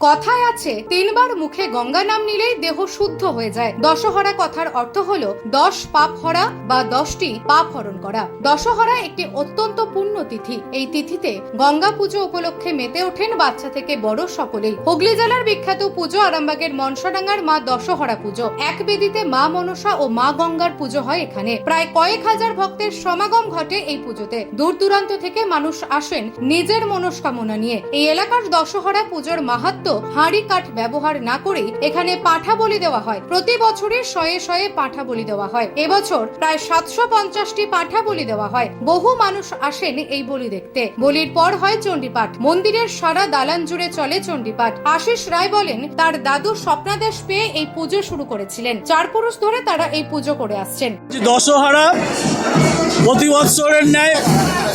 কথায় আছে, তিনবার মুখে গঙ্গা নাম নিলেই দেহ শুদ্ধ হয়ে যায়। দশহরা কথার অর্থ হলো দশ পাপ হরা বা দশটি পাপ হরণ করা। দশহরা একটি অত্যন্ত পূর্ণ তিথি। এই তিথিতে গঙ্গা পুজো উপলক্ষে মেতে ওঠেন বাচ্চা থেকে বড় সকলেই। হুগলি জেলার বিখ্যাত পুজো আরামবাগের মনসাডাঙ্গার মা দশহরা পুজো। এক বেদিতে মা মনসা ও মা গঙ্গার পুজো হয় এখানে। প্রায় কয়েক হাজার ভক্তের সমাগম ঘটে এই পুজোতে। দূর দূরান্ত থেকে মানুষ আসেন নিজের মনস্কামনা নিয়ে। এই এলাকার দশহরা পুজোর মাহাত্ম হাঁড়ি কাঠ ব্যবহার না করেই এখানে পাঠা বলি দেওয়া হয়। প্রতি বছরে শয়ে শয়ে পাঠা বলি দেওয়া হয়। এবছর প্রায় সাতশো পঞ্চাশটি পাঠা বলি দেওয়া হয়। বহু মানুষ আসেন এই বলি দেখতে। বলির পর হয় চণ্ডীপাঠ। মন্দিরের সারা দালান জুড়ে চলে চণ্ডীপাঠ। আশিস রায় বলেন, তার দাদু স্বপ্নাদেশ পেয়ে এই পুজো শুরু করেছিলেন। চার পুরুষ ধরে তারা এই পুজো করে আসছেন। দশহরা প্রতি বৎসরের ন্যায়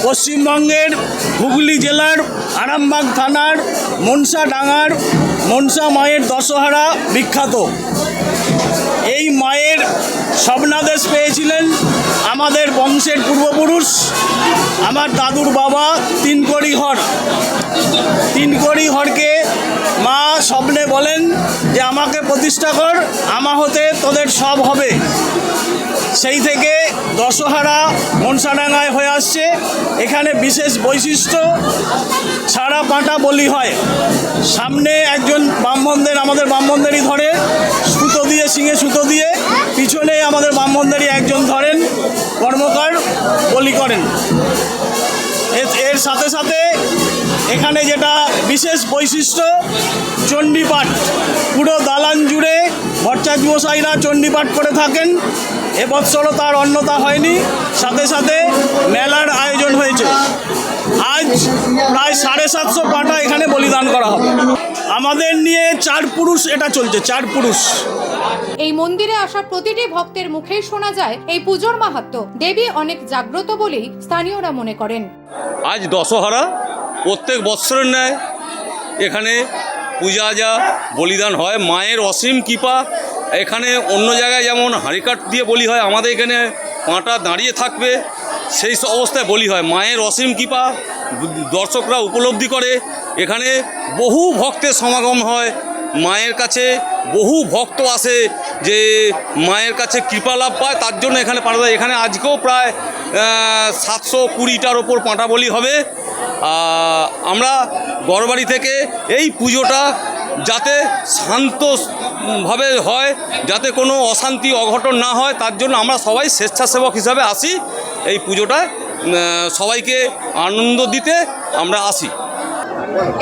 পশ্চিমবঙ্গের হুগলি জেলার আরামবাগ থানার মনসা ডাঙ্গার মনসা মায়ের দশহরা বিখ্যাত। এই মায়ের স্বপ্নাদেশ পেয়েছিলেন আমাদের বংশের পূর্বপুরুষ, আমার দাদুর বাবা তিনকড়ি হর তিনকড়ি হরকে মা স্বপ্নে বলেন যে, আমাকে প্রতিষ্ঠা কর, আমা হতে তোদের সব হবে। সেই থেকে দশহারা মনসাডাঙ্গায় হয়ে আসছে। এখানে বিশেষ বৈশিষ্ট্য, ছাড়া পাঁটা বলি হয়। সামনে একজন ব্রাহ্মণদের, আমাদের ব্রাহ্মণদেরই ধরে, সুতো দিয়ে, শিঙে সুতো দিয়ে। পিছনে আমাদের ব্রাহ্মণদেরই একজন ধরেন, কর্মকার, বলি করেন। এর- সাথে সাথে এখানে যেটা বিশেষ বৈশিষ্ট্য, চণ্ডীপাঠ, পুরো দালান জুড়ে ভট্টাচার্য মশাইরা চণ্ডীপাঠ করে থাকেন। এবছরও তার অন্যতা হয়নি। সাথে সাথে মেলার আয়োজন হয়েছে। আজ প্রায় সাড়ে সাতশো পাটা এখানে বলিদান করা হবে। আমাদের নিয়ে চার পুরুষ এটা চলছে চার পুরুষ। এই মন্দিরে আসা প্রতিটি ভক্তের মুখেই শোনা যায় এই পুজোর মাহাত্ম। দেবী অনেক জাগ্রত বলেই স্থানীয়রা মনে করেন। আজ দশহরা প্রত্যেক বৎসরের ন্যায় এখানে পূজা যা বলিদান হয়, মায়ের অসীম কৃপা। এখানে অন্য জায়গায় যেমন হাঁড়িকাঠ দিয়ে বলি হয়, আমাদের এখানে পাঁটা দাঁড়িয়ে থাকবে, সেই অবস্থায় বলি হয়, মায়ের অসীম কৃপা দর্শকরা উপলব্ধি করে। এখানে বহু ভক্তের সমাগম হয়, মায়ের কাছে বহু ভক্ত আসে যে মায়ের কাছে কৃপা লাভ পায়, তার জন্য এখানে দেয় এখানে আজকেও প্রায় সাতশো কুড়িটার ওপর পাঁটা বলি হবে। আমরা বড়বাড়ি থেকে এই পুজোটা যাতে শান্তভাবে হয় যাতে কোনো অশান্তি অঘটন না হয় তার জন্য আমরা সবাই স্বেচ্ছাসেবক হিসাবে আসি এই পুজোটা আহ, সবাইকে আনন্দ দিতে আমরা আসি।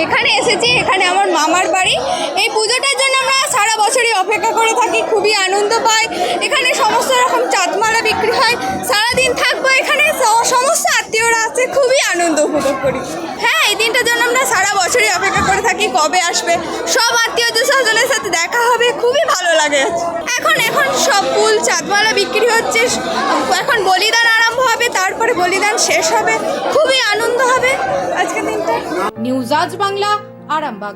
এখানে এসেছি এখানে আমার মামার বাড়ি। এই পুজোটার জন্য আমরা সারা বছরই অপেক্ষা করে থাকি খুবই আনন্দ পাই। এখানে সমস্ত রকম চাঁদমালা বিক্রি আনন্দ উপভোগ করি। হ্যাঁ এই দিনটার জন্য আমরা সারা বছরই অপেক্ষা করে থাকি কবে আসবে। সব আত্মীয় স্বজনের সাথে দেখা হবে, খুবই ভালো লাগে। এখন এখন সব ফুল চাঁদমালা বিক্রি হচ্ছে। এখন বলিদান আরম্ভ হবে, তারপরে বলিদান শেষ হবে। খুবই আনন্দ হবে আজকের দিনটা। নিউজ আজ বাংলা, আরামবাগ।